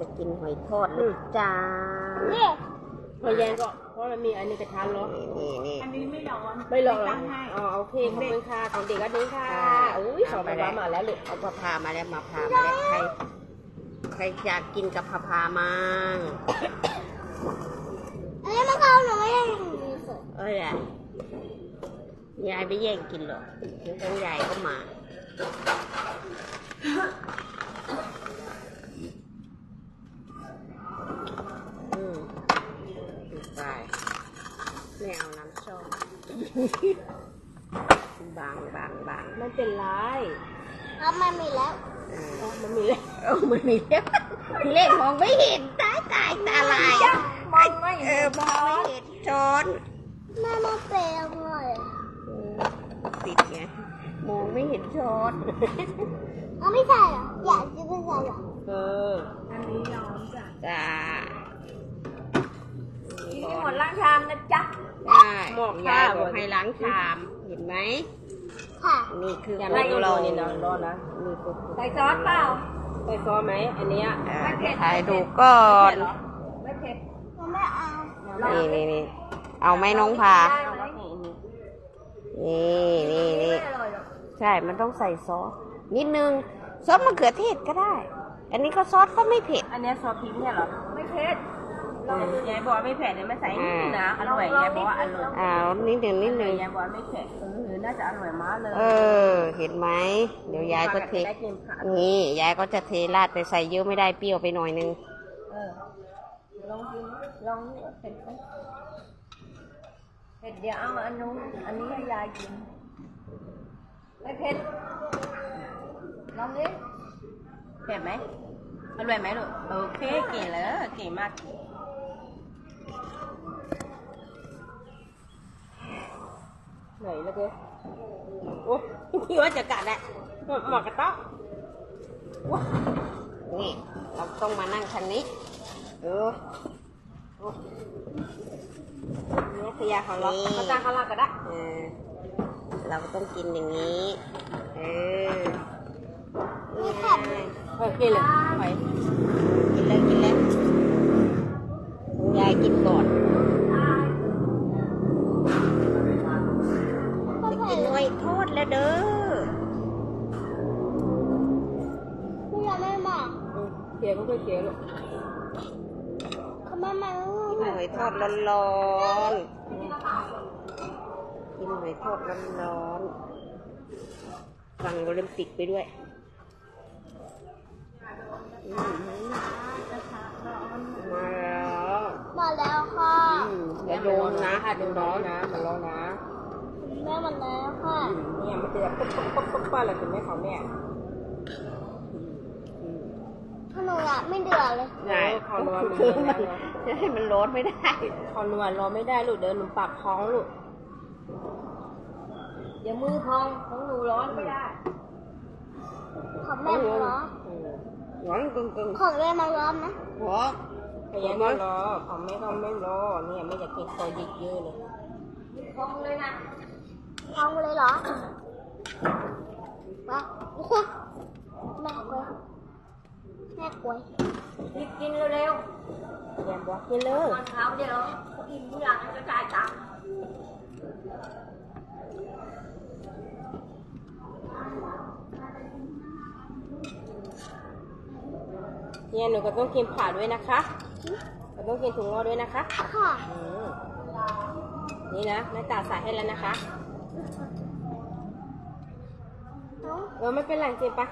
จะกินหอยทอดนะจ้านี่พอแยงก็เพราะมันมีอันนี้กระทานร้อนนี่นี่อันนี้ไม่ร้อนไม่ร้อนเหรอตั้งให้อ๋อโอเคขอบคุณค่ะของเด็กก็ดีค่ะค่ะอุ้ยสองเอาปไปลาเลยมาแล้วลูกเอาพะพามาแล้วมาพามาแล้วใครใครอยากกินกับพะพามั่งอันนี้มันก็เอาหนูไม่ได้มีสุดเอ้ยอะยายไม่แย่งกินหรอกเดี๋ยวต้องยายก็มา อืมไป ไม่เอาน้ำส้มบางบางบางมันเป็นไรแล้วมันมีแล้วเอออ๋อมันมีแล้วเออมันมีเลขเลขมองไม่เห็นตายตายตาลายมองไม่เอเห็อนมองไม่เห็นช้อนแม่มาเปย์หน่อยเออติดไงมองไม่เห็นช้อนเอาไม่ใส่เหรออยากจะไม่ใส่เหรอเอออันนี้ร้อนจ้ะจ้ากินให้หมดล้างชามนะจ๊ะ ได้หมอกยาข้ายวบอกให้ล้างชาม เห็นไหมค่ะนี่คืออย่าขไล่องโยเรานนี่นะร้อนนะนี่คือใส่ซอสเปล่าใส่ซอสไหมอันเนี้ยอ่าถ่ายดูก่อนไม่เผ็ดไม่เอานี่นี่นี่เอาไหมน้องพาเอาไว้นี่นี่นี่นี่นี่ไม่อร่อยหรอกใช่ มันต้องใส่ซอสนิดนึงซอสมะเขือเทศก็ได้ อันนี้ก็ซอสก็ไม่เผ็ด อันเนี้ยซอสพริกเนี่ยเหรอ ไม่เผ็ดเออ ยายบอกว่าไม่เผ็ดเนี่ยไม่ใส่นี่นะอร่อยยายบอกว่าอร่อยอ้าวนิดหนึ่งนิดหนึ่งยายบอกว่าไม่เผ็ดเออน่าจะอร่อยมากเลย เออ เห็นไหมเดี๋ยวยายก็เทได้กินผักนี่ยายก็จะเทราดแต่ใส่เยอะไม่ได้เปรี้ยวไปหน่อยนึงเออลองกินลองเผ็ดไหมเผ็ดเดี๋ยวเอาอันนู้นอันนี้ให้ยายกินไม่เผ็ดลองดิเผ็ดไหมอร่อยไหมลูกโอเคเก่งเลยเก่งมาก เหนื่อยแล้วเกินโอ้คิดว่าจะกัดแหละหมอกกระต๊อกว้านี่เราต้องมานั่งคันนี้ เออนี่คือยาของเราเขาจ้างเขาลากก็ได้เออเราก็ต้องกินอย่างนี้ เออนี่ไงเออกินเลยไป เขียวก็คือเขียวลูกเขาไม่มากินหอยทอดร้อนๆกินหอยทอดร้อนๆฟังโอลิมปิกไปด้วยมาแล้วมาแล้วค่ะอย่าโดนนะค่ะโดนร้อนนะมันร้อนนะแม่มาแล้วค่ะเนี่ยมันจะแบบปุ๊บปุ๊บปุ๊บปุ๊บอะไรถึงไม่เขาเนี่ย ถ้าหนูอะไม่เดือดเลยใช่เขานวลมันคือไม่มันได้จะให้มันร้อนไม่ได้เขานวลรอไม่ได้ลูกเดินหนูปากท้องลูกเดี๋ยวมือพองของหนูร้อนไม่ได้ของแม่มันร้อนอืมร้อนกึ่งกึ่งของแม่มันร้อนนะๆหัวพยายามรอของแม่ก็ไม่รอเนี่ยไม่อยากกินคอเยอะๆเลยพองเลยนะพองเลยเหรอมาแม่กล้วย แม่กล้วยรีบกินเร็วแยมบอกกินเลยๆตอนเช้าเดี๋ยวเขาอิ่มทุกอย่างจะจ่ายตังค์เนี่ยหนูก็ต้องกินผักด้วยนะคะก็ต้องกินถุงงอด้วยนะคะค่ะอืมนี่นะแม่ตาใส่ให้แล้วนะคะเอ้าเออไม่เป็นไรจริงปะ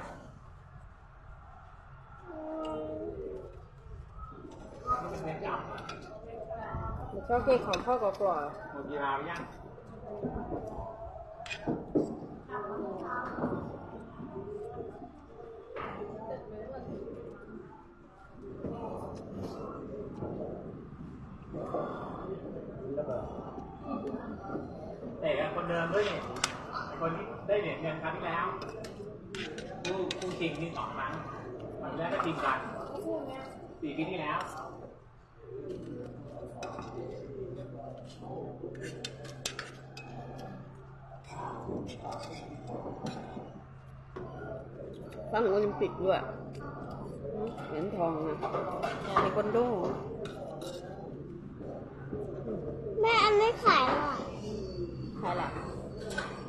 อืม หนูชอบกินของพ่อกรอบหมดเวลายังเตะกับคนเดิมด้วยนี่คนที่ได้เหรียญเงินครั้งที่แล้วคู่คู่จริงที่สองครั้งวันแรกก็จริงกันสี่ปีที่แล้ว ฟังโอลิมปิกด้วยเหรียญทองนะเทควันโด แม่อันนี้ขายหน่อยขายอะไร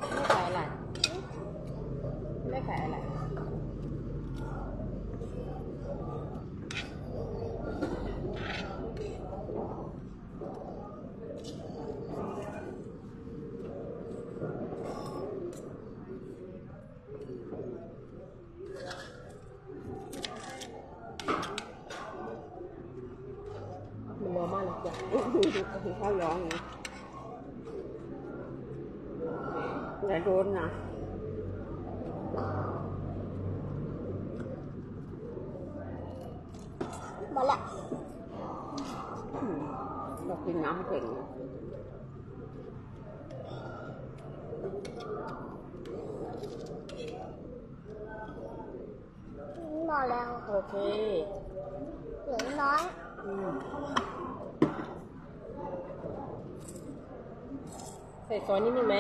ไม่ขายอะไรไม่ขายอะไร มันร้อนมากเลยจ้ะ ข้าวร้อนนะอย่าโดนนะหม ใส่ซอสนิดนึงไหม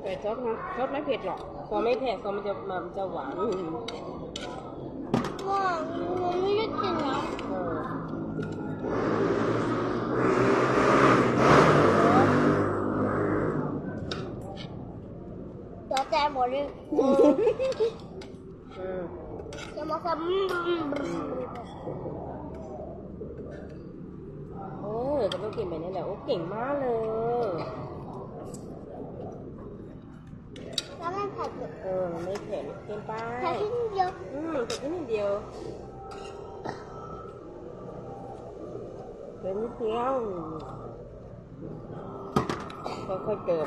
ใส่ซอสนะซอสไม่เผ็ดหรอกซอสไม่เผ็ดซอสมันจะมันจะหวานว่าหนูไม่ได้กินนะเอดี๋ยวจหมดเลยจะมาทำเออจะต้องกินแบบนี้แหละโอ้เก่งมากเลย นิดเดียวค่อยๆเติม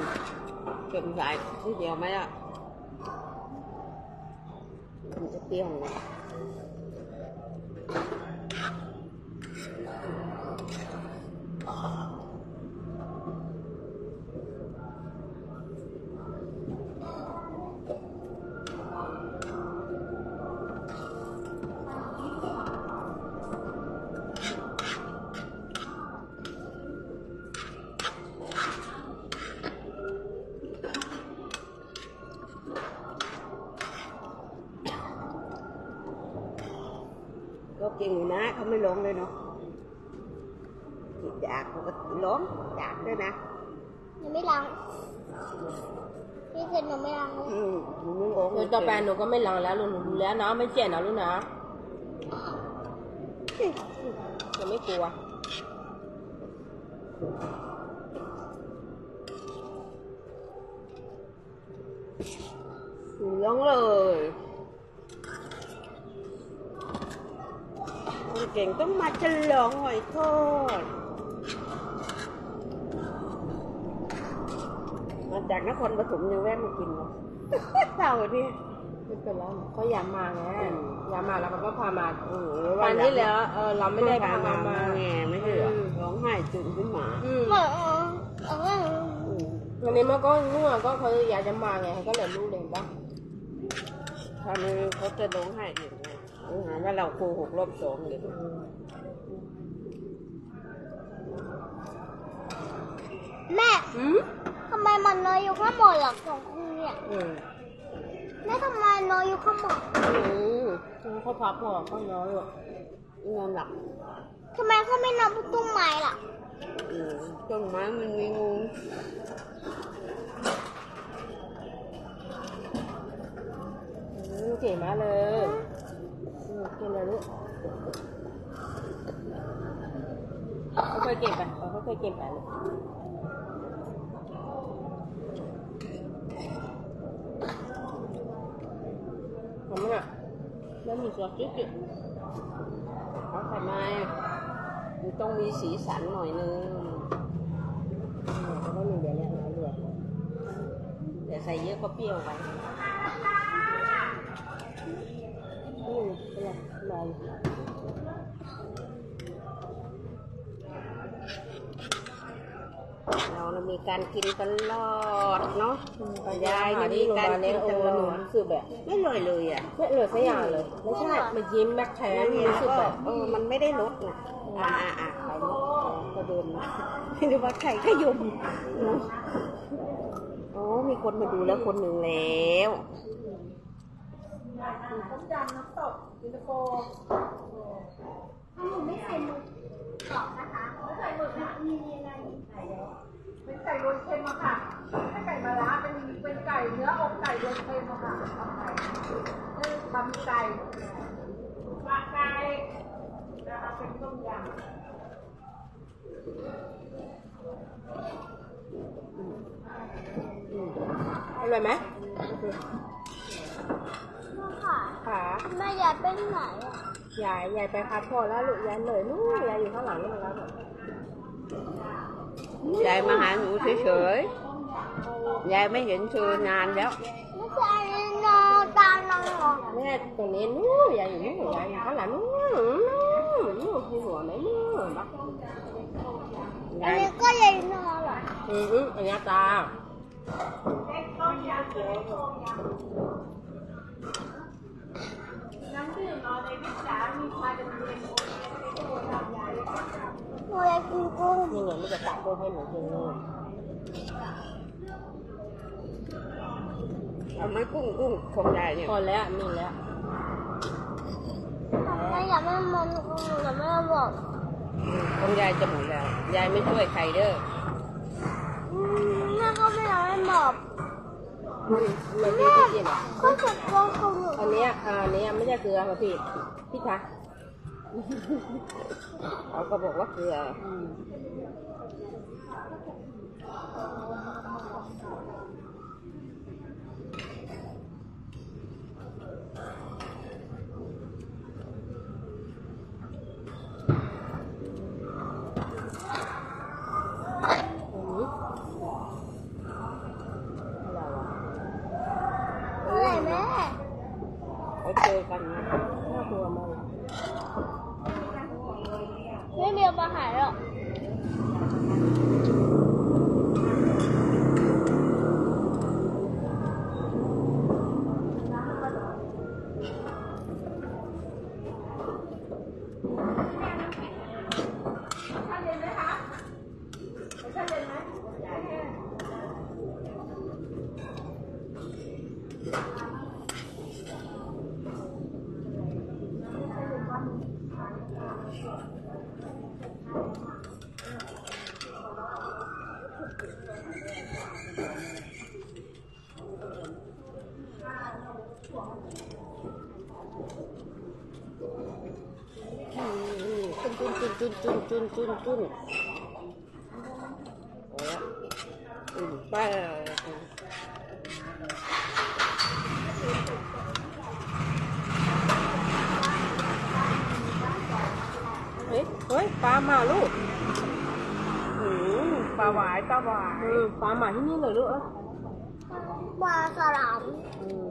เติมสายนิดเดียวไหมอะมันจะเปรี้ยวนะ ก็เก่งอยู่นะเขาไม่ร้องเลยเนาะจิตอยากเขาก็ร้องอยากด้วยนะยังไม่ล้างพี่เซนยังไม่ล้างเลยอืมหนูไม่ร้องหนูต่อไปหนูก็ไม่ลังแล้วลูกหนูรู้แล้วนะไม่เจ็บนะลูกนะหนูไม่กลัวหนูร้องเลยคนเก่งต้องมาฉลองหอยทอด มาจากนครปฐมยังแวะมากินเลยเต่าเนี่ยไม่เป็นไรเขาอยากมาไงอยากมาแล้วเขาก็พามาโอ้โหวันที่แล้วเออเราไม่ได้พามามามาแงไม่ใช่เหรอร้องไห้ตื่นขึ้นมาอืมเออเออเอออืมวันนี้มันก็ง่วงก็เขาอยากจะมาไงเขาก็เลยรู้เลยเห็นปะคราวนี้เขาจะร้องไห้อีกไงเขา หาว่าเราโกหกรอบสองเลยแม่อืมทำไมมันนอนอยู่ข้างบนหลักของคุณเนี่ยอืมแม่ทำไมนอนอยู่ข้างบนอืมเขาพักผ่อนเขาน้อยอะนอนหลับทำไมเขาไม่นอนบนต้นไม้ล่ะอืมต้นไม้มันมีงูอืมเก่งมากเลยอืมเก่งเลยลูกเขาเคยเก่งไปเขาเคยเก่งไปลูกทำไมอะแล้วมีซอสจิ๊กเขาทำไมมันต้องมีสีสันหน่อยนึงเขาต้องมีเดี๋ยวนี้นะด้วยแต่ใส่เยอะก็เปรี้ยวไป เป็นไรลเราเรามีการกินตลอดเนาะยายนี่นี่มีการกินตหนูลอดรู้สึกแบบไม่เลยเลยอะไม่เลือสักอย่างเลยไม่ใช่มันยิ้มแม็กแทนนี่รู้สึกก็แบบเออมันไม่ได้ลดนะอ่าอ่าอ่าไปเนอะก็เดินมาไม่รู้ว่าใครขยมเนอะอ๋อมีคนมาดูแล้วคนหนึ่งแล้ว ต้มยำน้ำตกอินเตอร์โฟหนูไม่ใส่หมึกกรอบนะคะไม่ใส่หมึกนะมีอะไรเป็นไก่รวนเค็มอะค่ะไม่ไก่มะระเป็นเป็นไก่เนื้ออกไก่รวนเค็มอะค่ะเอาไก่บะหมี่ไก่บะไก่นะคะเป็นต้มยำอร่อยไหม ค่ะ ขา แม่อยากเป็นไหนอะยายยายไปพักผ่อนแล้วลูกยายเหนื่อยนู่นยายอยู่ข้างหลังนี่มาแล้วยายมาหาหนูเฉยๆยายไม่เห็นเธอนานแล้วไม่ใช่นอตาลองหรอกแม่ตรงนี้นู่นยายอยู่นู่นยายอยู่ข้างหลังนู่นนู่นนู่นที่หัวไหนนู่นบักอันนี้ก็เลยนอหรออืมอืมอันนี้ตา หนูอยากกินกุ้งนี่ไงไม่จะตักโบให้หนูกินนี่เอาไหม้กุ้งกุ้งของยายเนี่ยพอแล้วมีแล้วแม่อยากไม่มันกุ้งอยากไม่บอกของยายจะหมดแล้ว ยายไม่ช่วยใครเด้อแม่ก็ไม่อยากให้บอก ไม่พี่พี่กินอะก็จะกลัวของหนูอันเนี้ยอ่าอันเนี้ยไม่ใช่เกลือค่ะพี่ พี่คะเขาก็บอกว่าเกลือ อันนี้อะไรวะ อะไรแม่ เขาเจอ กันนะน่ากลัวมากไม่เรียวมาหายหรอก จุนจุนจุนจุนจุนจุนจุนโอ้ยอืมไปเฮ้ย เฮ้ยปลามาลูกอืมปลาหวายปลาหวาย เออปลาหมาที่นี่เลยลูกเอ้ยปลาสลาม อืม